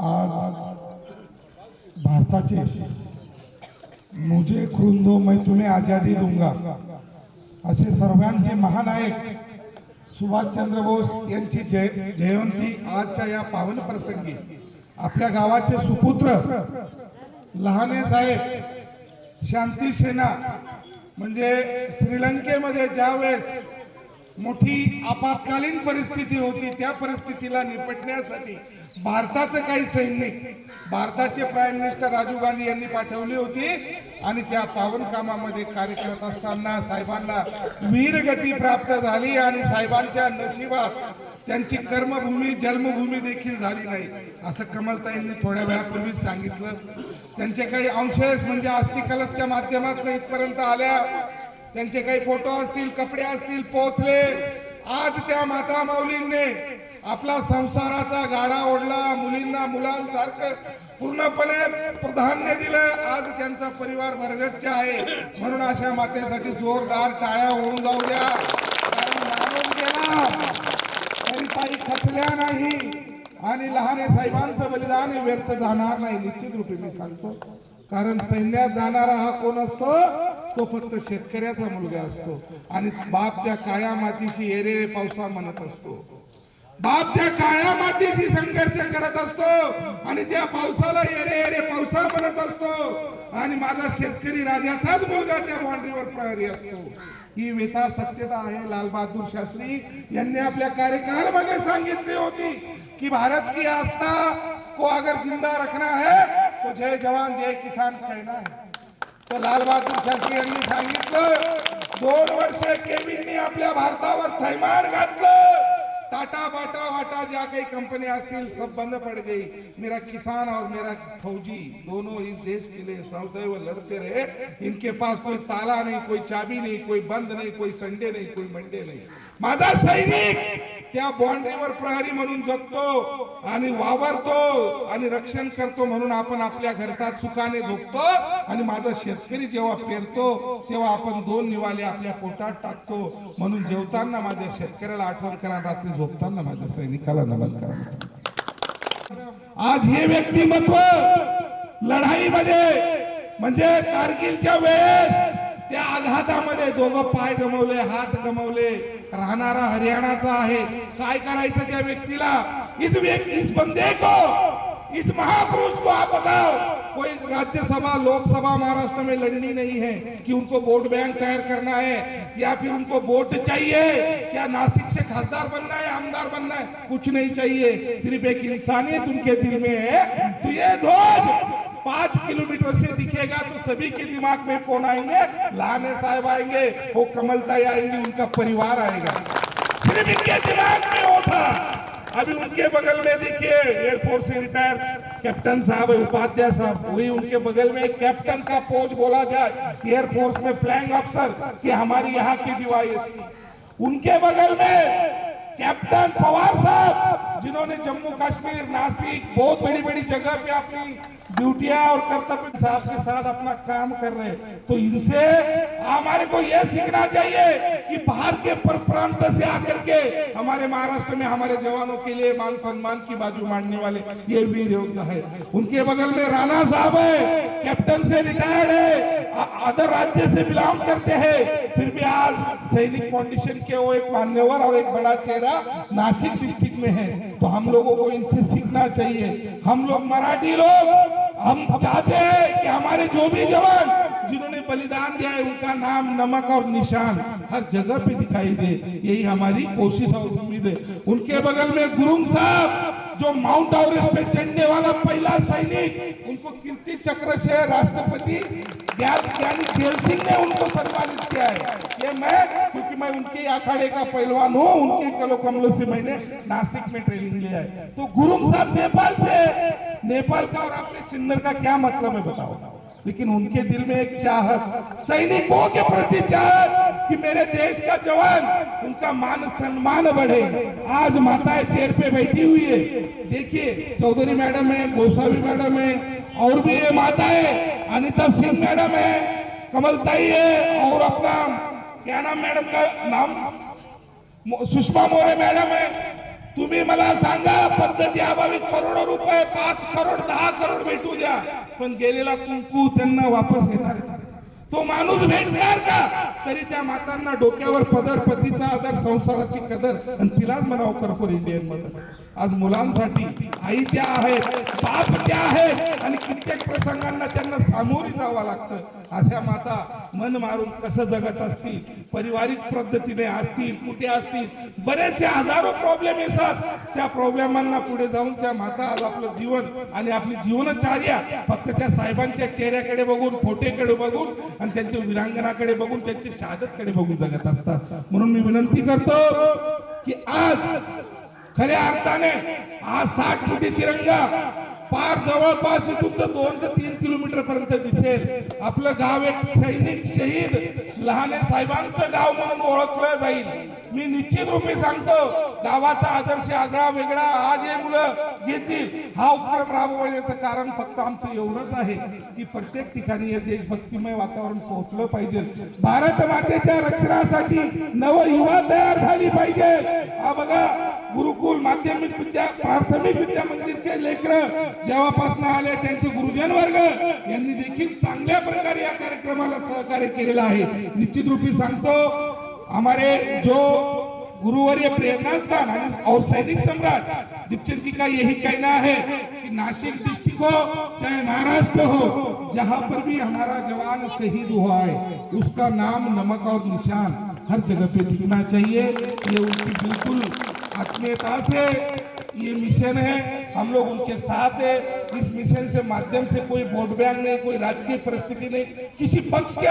आज भारताचे मुझे खून दो मैं तुम्हें आजादी दूंगा. असे सर्वांचे महानायक सुभाषचंद्र बोस यांची जय जयंती आजच्या या पावन प्रसंगी. आपल्या गावाचे सुपुत्र लहाने साहेब शांती सेना म्हणजे श्रीलंकेमध्ये ज्यावेळेस मोठी आपत्कालीन परिस्थिती होती त्या परिस्थितीला निपटण्यासाठी भारताचं काही सैनिक भारताचे प्राईम मिनिस्टर राजीव गांधी यांनी पाठवली होती आणि त्या पावन कामामध्ये कार्य करत असताना साहेबांना वीरगती प्राप्त झाली आणि साहेबांच्या नशिबात त्यांची कर्मभूमी जन्मभूमी देखील झाली नाही असं कमलताईंनी थोड्या वेळापूर्वीच सांगितलं. त्यांचे काही अंशेस म्हणजे अस्थिकलसच्या माध्यमातून इथपर्यंत आल्या. त्यांचे काही फोटो असतील कपडे असतील पोचले आज त्या माता माऊलींनी आपला संसाराचा गाडा ओढला मुलींना मुलांसारखं पूर्णपणे प्राधान्य दिलं. आज त्यांचा परिवार वर्गच्च आहे. म्हणून अशा मातेसाठी जोरदार टाळ्या होऊन जाऊ द्या. तरी ताई खचल्या नाही आणि लहाने साहेबांचं बलिदान व्यक्त व्यर्थ जाणार नाही. निश्चित रूपे मी सांगतो. कारण सैन्यात जाणारा हा कोण असतो? तो फक्त शेतकऱ्याचा मुलगा असतो. आणि बाप त्या काळ्या मातीशी एरे पावसा म्हणत असतो. बाप त्या काळ्या मातीशी संघर्ष करत असतो आणि त्या पावसाला येरे येरे पावसा म्हणत असतो. आणि माझा शेतकरी राजाचाच मुलगा त्या बाउंड्रीवर प्रहरी असतो. ही व्यथा सत्यता आहे लाल बहादूर शास्त्री यांनी आपल्या कार्यकाळामध्ये सांगितली होती की भारत की आस्था को अगर जिंदा रखना है तो जय जवान जय किसान कहना है. तर लाल बहादूर शास्त्री यांनी सांगितलं दोन वर्ष केविननी आपल्या भारतावर थैमान घातलं. टाटा बाटा वाटा जा कई कंपनी असतील सब बंद पड़ गई। मेरा किसान और मेरा फौजी दोनों इस देश के लिए सदैव लड़ते रहे। इनके पास कोई ताला नहीं, कोई चाबी नहीं, कोई बंद नहीं, कोई संडे नहीं, कोई मंडे नहीं। माजा सैनिक त्या बाउंड्रीवर प्रहरी म्हणून जगतो आणि वावरतो आणि रक्षण करतो म्हणून आपण आपल्या घरचा चुकाने झोपतो आणि माझा शेतकरी जेव्हा पेरतो तेव्हा आपण दोन निवाले आपल्या पोटात टाकतो. म्हणून जेवताना माझ्या शेतकऱ्याला आठवण करा रात्री झोपताना माझ्या सैनिकाला नमन करा. आज हे व्यक्तिमत्व लढाईमध्ये म्हणजे कारगिलच्या वेळेस त्या आघातामध्ये दोघं पाय गमवले हात गमवले. राहणारा हरियाणाचा आहे. काय करायचं त्या व्यक्तीला? इस व्यक्ति इस बंदे को इस महापुरुष को आप बताओ. कोई राज्यसभा लोकसभा महाराष्ट्र में लड़नी नहीं है कि उनको वोट बैंक तैयार करना है या फिर उनको वोट चाहिए क्या नासिक से खासदार बनना है आमदार बनना है? कुछ नहीं चाहिए। सिर्फ एक इंसानियत उनके दिल में है। तो ये ध्वज पाँच किलोमीटर से दिखेगा तो सभी के दिमाग में कौन आएँगे, लाने साहब आएँगे, वो कमलताई आएँगी, उनका परिवार आएगा। सिर्फ़ इनके दिमाग में वो था। अभी उनके बगल में देखिए एयरफोर्स से रिटायर कैप्टन साहब उपाध्याय साहब, वही उनके बगल में कैप्टन का पोज बोला जाए एयरफोर्स में फ्लैग अफसर कि हमारी यहाँ की डीवाईएसपी उनके बगल में कैप्टन पवार साहब, जिन्होंने जम्मू कश्मीर नासिक, बहुत बड़ी बड़ी जगह पे अपनी ड्यूटियाँ और कर्तव्य साहब के साथ अपना काम कर रहे तो इनसे हमारे को यह सीखना चाहिए कि बाहर के पर प्रांत से आकर के हमारे महाराष्ट्र में हमारे जवानों के लिए मान सम्मान की बाजू मारने वाले ये वीर योद्धा है। उनके बगल में राणा साहब है, कैप्टन से रिटायर्ड है अदर राज्य से बिलोंग करते हैं। फिर भी आज सैनिक फाउंडेशन के वो एक मान्यवर और एक बड़ा चेहरा नासिक डिस्ट्रिक्ट में है। तो हम लोगों को इनसे सीखना चाहिए। हम लोग मराठी लोग हम चाहते हैं कि हमारे जो भी जवान जिन्होंने बलिदान दिया है, उनका नाम नमक और निशान हर जगह पे दिखाई दे। यही हमारी कोशिश और उम्मीद है। उनके बगल में गुरुंग साहब, जो माउंट एवरेस्ट पे चढ़ने वाला पहला सैनिक, उनको कीर्ति चक्र से राष्ट्रपति जेल सिंह ने उनको सम्मानित किया है। ये मैं, क्योंकि मैं उनके अखाड़े का पहलवान हूँ, उनके कलो कमलों से मैंने नासिक में ट्रेनिंग लिया है। तो गुरु साहब नेपाल नेपाल का और अपने सिन्नर का क्या मतलब है बताओ। लेकिन उनके दिल में एक चाहत, सैनिकों के प्रति चाहत कि मेरे देश का जवान, उनका मान सम्मान बढ़े। आज माताएँ चेयर पे बैठी हुई है। देखिए, चौधरी मैडम है गोसावी मैडम है, और भी ये माताएँ, अनिता सिंह मैडम है कमलताई है, और अपना क्या नाम मैडम का नाम? सुषमा मोरे मैडम है। तुम्ही मला सांगा पद्धती अभावी करोडो रुपये पाच करोड दहा करोड भेटू द्या. पण गेलेला कुंकू त्यांना वापस येणार तो माणूस भेटणार का? तरी त्या मातांना डोक्यावर पदर पतीचा आदर संसाराची कदर आणि तिलाच म्हणावं करपोर इंडियनमध्ये आज मुलांसाठी आई त्या आहेत बाप त्या आहेत. आणि कित्येक प्रसंगांना त्यांना सामोरी जावं लागतं. अशा माता मन मारून कसं जगत असतील पारिवारिक पद्धतीने असतील कुठे असतील बरेचसे हजारो प्रॉब्लेम येतात. त्या प्रॉब्लेमांना पुढे जाऊन त्या माता आज आपलं जीवन आणि आपली जीवनचार्या फक्त त्या साहेबांच्या चेहऱ्याकडे बघून फोटेकडे बघून आणि त्यांच्या विरांगणाकडे बघून त्यांच्या शहादतकडे बघून जगत असतात. म्हणून मी विनंती करतो की आज खऱ्या अर्थाने आज साठ फुटी तिरंगा पार जवळपास इथून तर दोन ते तीन किलोमीटर पर्यंत दिसेल. आपलं गाव एक सैनिक शहीद लहाने साहेबांचं गाव म्हणून ओळखलं जाईल. मी निश्चित रूपे सांगतो गावाचा आदर्श आगळा वेगळा. आज हे मुलं घेतील. हा उपक्रम राबवण्याचं कारण फक्त आमचं एवढंच आहे की प्रत्येक ठिकाणी हे देशभक्तिमय वातावरण पोहोचलं पाहिजे. भारत मातेच्या रक्षणासाठी नव युवा तयार झाली पाहिजे. हा बघा गुरुकुल माध्यमिक विद्या प्राथमिक विद्या मंदिरचे लेकर जेव्हापासून आले त्यांचे गुरुजन वर्ग यांनी देखील चांगल्या प्रकारे या कार्यक्रमाला सहकार्य केलेलं आहे. निश्चित रूपी सांगतो हमारे जो गुरुवर्य प्रेरणास्थान आणि और सैनिक सम्राट दीपचंद जी का यही कहना है कि नासिक डिस्ट्रिक्ट हो चाहे महाराष्ट्र हो जहां पर भी हमारा जवान शहीद हुआ है उसका नाम नमक और निशान हर जगह पे दिखना चाहिए। ये उसकी बिल्कुल आत्मीयता से? ये मिशन है हम लोग उनके साथ है। इस मिशन से माध्यम से कोई वोट बैंक नहीं कोई राजकीय परिस्थिति नहीं। किसी पक्ष के